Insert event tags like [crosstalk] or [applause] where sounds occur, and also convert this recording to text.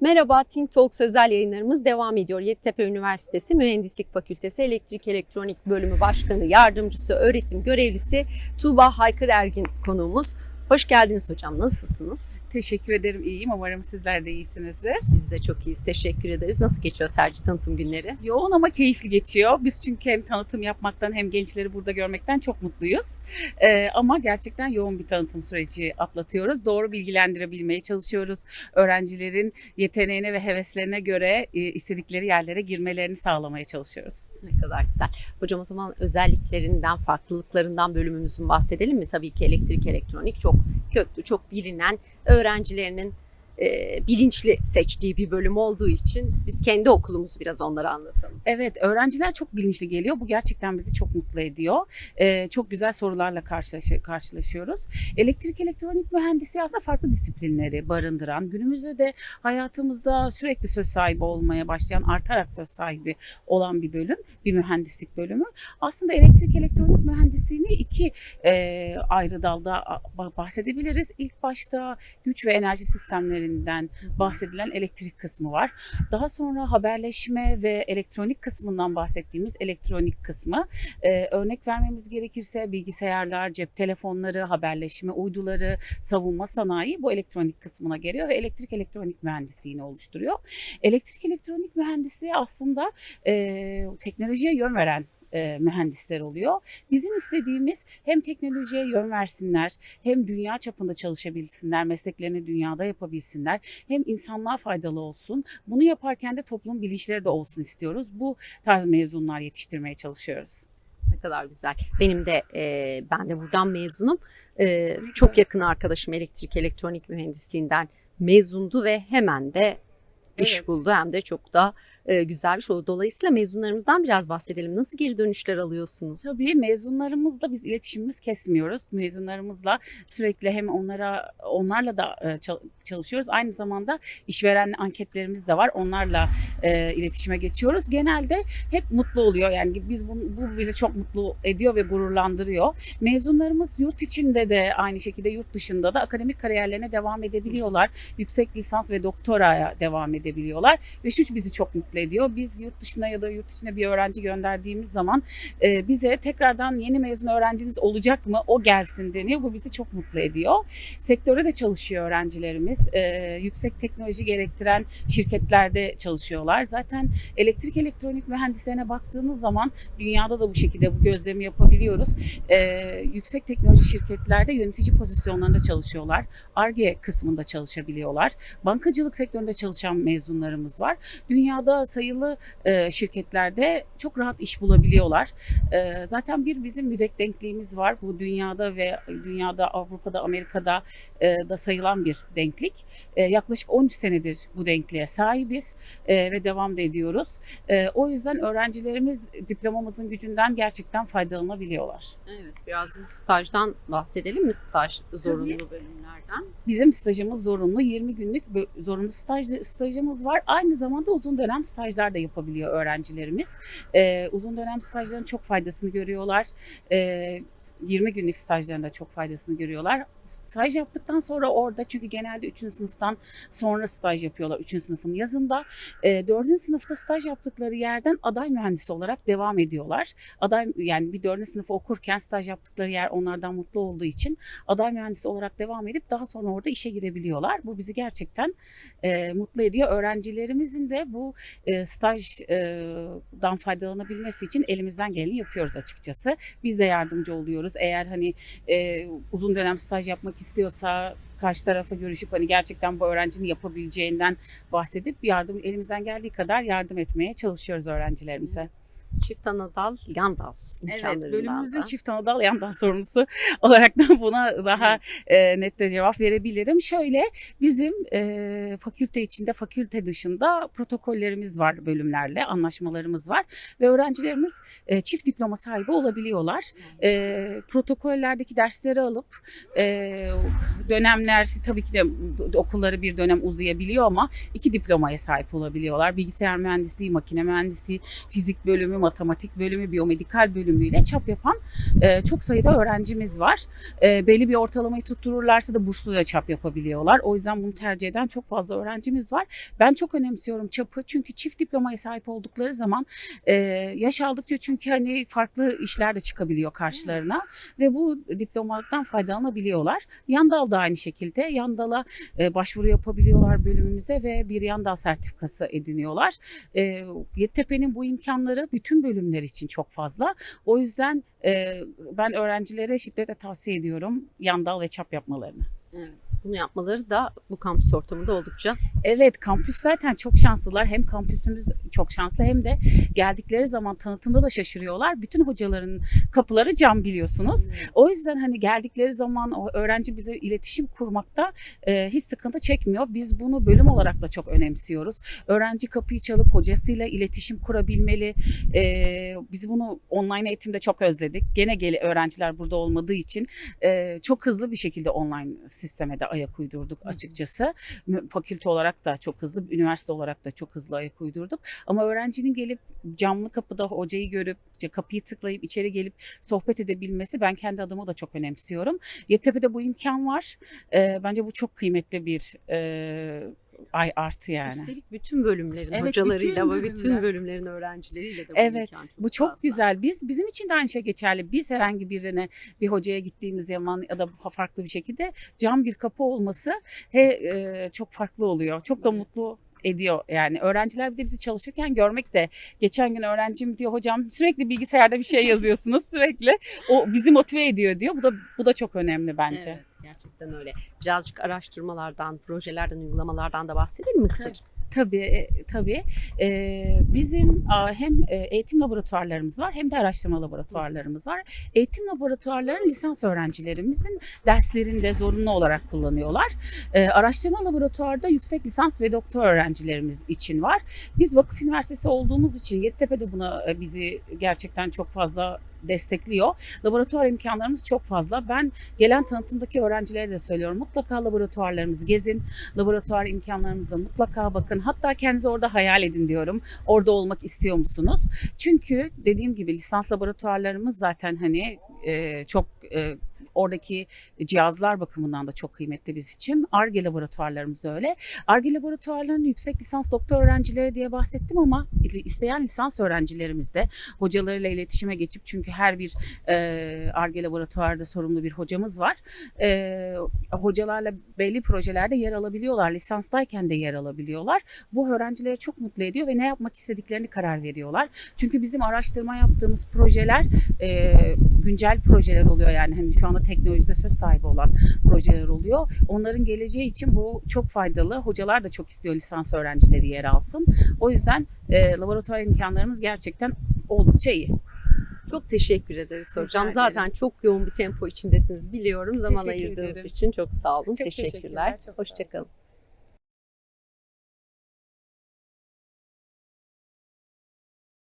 Merhaba, Think Talks özel yayınlarımız devam ediyor. Yeditepe Üniversitesi Mühendislik Fakültesi Elektrik Elektronik Bölümü Başkanı Yardımcısı Öğretim Görevlisi Tuğba Haykır Ergin konuğumuz. Hoş geldiniz hocam, nasılsınız? Teşekkür ederim. İyiyim. Umarım sizler de iyisinizdir. Biz de çok iyiyiz, teşekkür ederiz. Nasıl geçiyor tercih tanıtım günleri? Yoğun ama keyifli geçiyor. Biz çünkü hem tanıtım yapmaktan hem gençleri burada görmekten çok mutluyuz. Ee, ama gerçekten yoğun bir tanıtım süreci atlatıyoruz. Doğru bilgilendirebilmeye çalışıyoruz. Öğrencilerin yeteneğine ve heveslerine göre e, istedikleri yerlere girmelerini sağlamaya çalışıyoruz. Ne kadar güzel. Hocam o zaman özelliklerinden, farklılıklarından bölümümüzün bahsedelim mi? Tabii ki elektrik, elektronik çok köklü, çok bilinen öğrencilerinin e, bilinçli seçtiği bir bölüm olduğu için biz kendi okulumuzu biraz onlara anlatalım. Evet, öğrenciler çok bilinçli geliyor. Bu gerçekten bizi çok mutlu ediyor. Ee, çok güzel sorularla karşılaş- karşılaşıyoruz. Elektrik elektronik mühendisliği aslında farklı disiplinleri barındıran, günümüzde de hayatımızda sürekli söz sahibi olmaya başlayan, artarak söz sahibi olan bir bölüm, bir mühendislik bölümü. Aslında elektrik elektronik mühendisliğini iki e, ayrı dalda bahsedebiliriz. İlk başta güç ve enerji sistemlerinden bahsedilen elektrik kısmı var. Daha sonra haberleşme ve elektronik kısmından bahsettiğimiz elektronik kısmı. Ee, örnek vermemiz gerekirse bilgisayarlar, cep telefonları, haberleşme uyduları, savunma sanayi bu elektronik kısmına geliyor ve elektrik elektronik mühendisliğini oluşturuyor. Elektrik elektronik mühendisliği aslında e, teknolojiye yön veren e, mühendisler oluyor. Bizim istediğimiz hem teknolojiye yön versinler, hem dünya çapında çalışabilsinler, mesleklerini dünyada yapabilsinler, hem insanlığa faydalı olsun. Bunu yaparken de toplum bilinçleri de olsun istiyoruz. Bu tarz mezunlar yetiştirmeye çalışıyoruz. Ne kadar güzel. Benim de e, ben de buradan mezunum. E, çok yakın arkadaşım elektrik elektronik mühendisliğinden mezundu ve hemen de iş Evet. buldu hem de çok da e, güzel bir şey oldu. Dolayısıyla mezunlarımızdan biraz bahsedelim. Nasıl geri dönüşler alıyorsunuz? Tabii mezunlarımızla biz iletişimimiz kesmiyoruz. Mezunlarımızla sürekli hem onlara onlarla da e, çal- çalışıyoruz. Aynı zamanda işveren anketlerimiz de var. Onlarla e, iletişime geçiyoruz. Genelde hep mutlu oluyor. Yani biz bunu, bu bizi çok mutlu ediyor ve gururlandırıyor. Mezunlarımız yurt içinde de aynı şekilde yurt dışında da akademik kariyerlerine devam edebiliyorlar. Yüksek lisans ve doktoraya devam edebiliyorlar ve şu bizi çok mutlu ediyor. Biz yurt dışına ya da yurt dışına bir öğrenci gönderdiğimiz zaman e, bize tekrardan yeni mezun öğrenciniz olacak mı o gelsin deniyor. Bu bizi çok mutlu ediyor. Sektöre de çalışıyor öğrencilerimiz. E, yüksek teknoloji gerektiren şirketlerde çalışıyorlar. Zaten elektrik elektronik mühendislerine baktığınız zaman dünyada da bu şekilde bu gözlemi yapabiliyoruz. E, yüksek teknoloji şirketlerde yönetici pozisyonlarında çalışıyorlar. ARGE kısmında çalışabiliyorlar. Bankacılık sektöründe çalışan mezunlarımız var. Dünyada sayılı e, şirketlerde çok rahat iş bulabiliyorlar. E, zaten bir bizim müdek denkliğimiz var. Bu dünyada ve dünyada Avrupa'da Amerika'da e, da sayılan bir denklik. E, yaklaşık 13 senedir bu denkliğe sahibiz e, ve devam da ediyoruz. E, o yüzden öğrencilerimiz diplomamızın gücünden gerçekten faydalanabiliyorlar. Evet, biraz da stajdan bahsedelim mi? Staj zorunlu bölümlerden. Bizim stajımız zorunlu. 20 günlük zorunlu staj, stajımız var. Aynı zamanda uzun dönem stajlar da yapabiliyor öğrencilerimiz. Ee, uzun dönem stajların çok faydasını görüyorlar. Ee, 20 günlük stajların da çok faydasını görüyorlar. Staj yaptıktan sonra orada çünkü genelde 3. sınıftan sonra staj yapıyorlar 3. sınıfın yazında. E, 4. sınıfta staj yaptıkları yerden aday mühendisi olarak devam ediyorlar. Aday yani bir 4. sınıfı okurken staj yaptıkları yer onlardan mutlu olduğu için aday mühendisi olarak devam edip daha sonra orada işe girebiliyorlar. Bu bizi gerçekten e, mutlu ediyor. Öğrencilerimizin de bu e, stajdan faydalanabilmesi için elimizden geleni yapıyoruz açıkçası. Biz de yardımcı oluyoruz. Eğer hani e, uzun dönem staj yapmak istiyorsa karşı tarafa görüşüp hani gerçekten bu öğrencinin yapabileceğinden bahsedip yardım elimizden geldiği kadar yardım etmeye çalışıyoruz öğrencilerimize. Çift anadal, yan dal Evet, bölümümüzün da. çift anadal yandan sorumlusu [laughs] olarak da buna daha e, net de cevap verebilirim. Şöyle bizim e, fakülte içinde, fakülte dışında protokollerimiz var bölümlerle, anlaşmalarımız var ve öğrencilerimiz e, çift diploma sahibi olabiliyorlar. E, protokollerdeki dersleri alıp e, dönemler tabii ki de okulları bir dönem uzayabiliyor ama iki diplomaya sahip olabiliyorlar. Bilgisayar mühendisliği, makine mühendisliği, fizik bölümü, matematik bölümü, biyomedikal bölümüyle çap yapan e, çok sayıda öğrencimiz var. E, belli bir ortalamayı tuttururlarsa da burslu da çap yapabiliyorlar. O yüzden bunu tercih eden çok fazla öğrencimiz var. Ben çok önemsiyorum çapı çünkü çift diplomaya sahip oldukları zaman e, yaş aldıkça çünkü hani farklı işler de çıkabiliyor karşılarına ve bu diplomadan faydalanabiliyorlar. Yan dal da aynı şekilde. Yan dala e, başvuru yapabiliyorlar bölümümüze ve bir yan dal sertifikası ediniyorlar. E, Yeditepe'nin bu imkanları bütün bölümler için çok fazla. O yüzden e, ben öğrencilere şiddetle tavsiye ediyorum yan dal ve çap yapmalarını. Evet. Bunu yapmaları da bu kampüs ortamında oldukça Evet kampüs zaten çok şanslılar. Hem kampüsümüz çok şanslı hem de geldikleri zaman tanıtımda da şaşırıyorlar. Bütün hocaların kapıları cam biliyorsunuz. O yüzden hani geldikleri zaman o öğrenci bize iletişim kurmakta e, hiç sıkıntı çekmiyor. Biz bunu bölüm olarak da çok önemsiyoruz. Öğrenci kapıyı çalıp hocasıyla iletişim kurabilmeli. E, biz bunu online eğitimde çok özledik. Gene geli öğrenciler burada olmadığı için e, çok hızlı bir şekilde online sisteme de ayak uydurduk açıkçası. Fakülte olarak da çok hızlı, üniversite olarak da çok hızlı ayak uydurduk. Ama öğrencinin gelip camlı kapıda hocayı görüp işte kapıyı tıklayıp içeri gelip sohbet edebilmesi ben kendi adıma da çok önemsiyorum. Yeditepe'de bu imkan var. Ee, bence bu çok kıymetli bir e, ay artı yani. Üstelik bütün bölümlerin Evet, hocalarıyla bütün ve bütün bölümler. bölümlerin öğrencileriyle de bu Evet, imkan bu çok fazla. güzel. Biz bizim için de aynı şey geçerli. Biz herhangi birine bir hocaya gittiğimiz zaman ya da farklı bir şekilde cam bir kapı olması he, e, çok farklı oluyor. Çok da Evet. mutlu ediyor yani öğrenciler bir de bizi çalışırken görmek de geçen gün öğrencim diyor hocam sürekli bilgisayarda bir şey yazıyorsunuz [laughs] sürekli o bizi motive ediyor diyor bu da bu da çok önemli bence. Evet, gerçekten öyle. Birazcık araştırmalardan, projelerden, uygulamalardan da bahsedelim mi kısaca? Tabii, e, tabii. Ee, bizim hem e, eğitim laboratuvarlarımız var hem de araştırma laboratuvarlarımız var. Eğitim laboratuvarları lisans öğrencilerimizin derslerinde zorunlu olarak kullanıyorlar. Ee, araştırma laboratuvarda yüksek lisans ve doktor öğrencilerimiz için var. Biz vakıf üniversitesi olduğumuz için Yeditepe de buna e, bizi gerçekten çok fazla destekliyor. Laboratuvar imkanlarımız çok fazla. Ben gelen tanıtımdaki öğrencilere de söylüyorum. Mutlaka laboratuvarlarımızı gezin. Laboratuvar imkanlarımıza mutlaka bakın. Hatta kendinizi orada hayal edin diyorum. Orada olmak istiyor musunuz? Çünkü dediğim gibi lisans laboratuvarlarımız zaten hani e, çok e, oradaki cihazlar bakımından da çok kıymetli biz için. ARGE laboratuvarlarımız da öyle. ARGE laboratuvarlarının yüksek lisans doktor öğrencileri diye bahsettim ama isteyen lisans öğrencilerimiz de hocalarıyla iletişime geçip çünkü her bir e, ARGE laboratuvarda sorumlu bir hocamız var. E, hocalarla belli projelerde yer alabiliyorlar. Lisanstayken de yer alabiliyorlar. Bu öğrencileri çok mutlu ediyor ve ne yapmak istediklerini karar veriyorlar. Çünkü bizim araştırma yaptığımız projeler e, güncel projeler oluyor yani hani şu anda teknolojide söz sahibi olan projeler oluyor. Onların geleceği için bu çok faydalı. Hocalar da çok istiyor lisans öğrencileri yer alsın. O yüzden e, laboratuvar imkanlarımız gerçekten oldukça iyi. Çok teşekkür ederiz hocam. Zaten çok yoğun bir tempo içindesiniz biliyorum. Zaman Teşekkür ayırdığınız ederim. için çok sağ olun. Çok teşekkürler. teşekkürler. Hoşçakalın.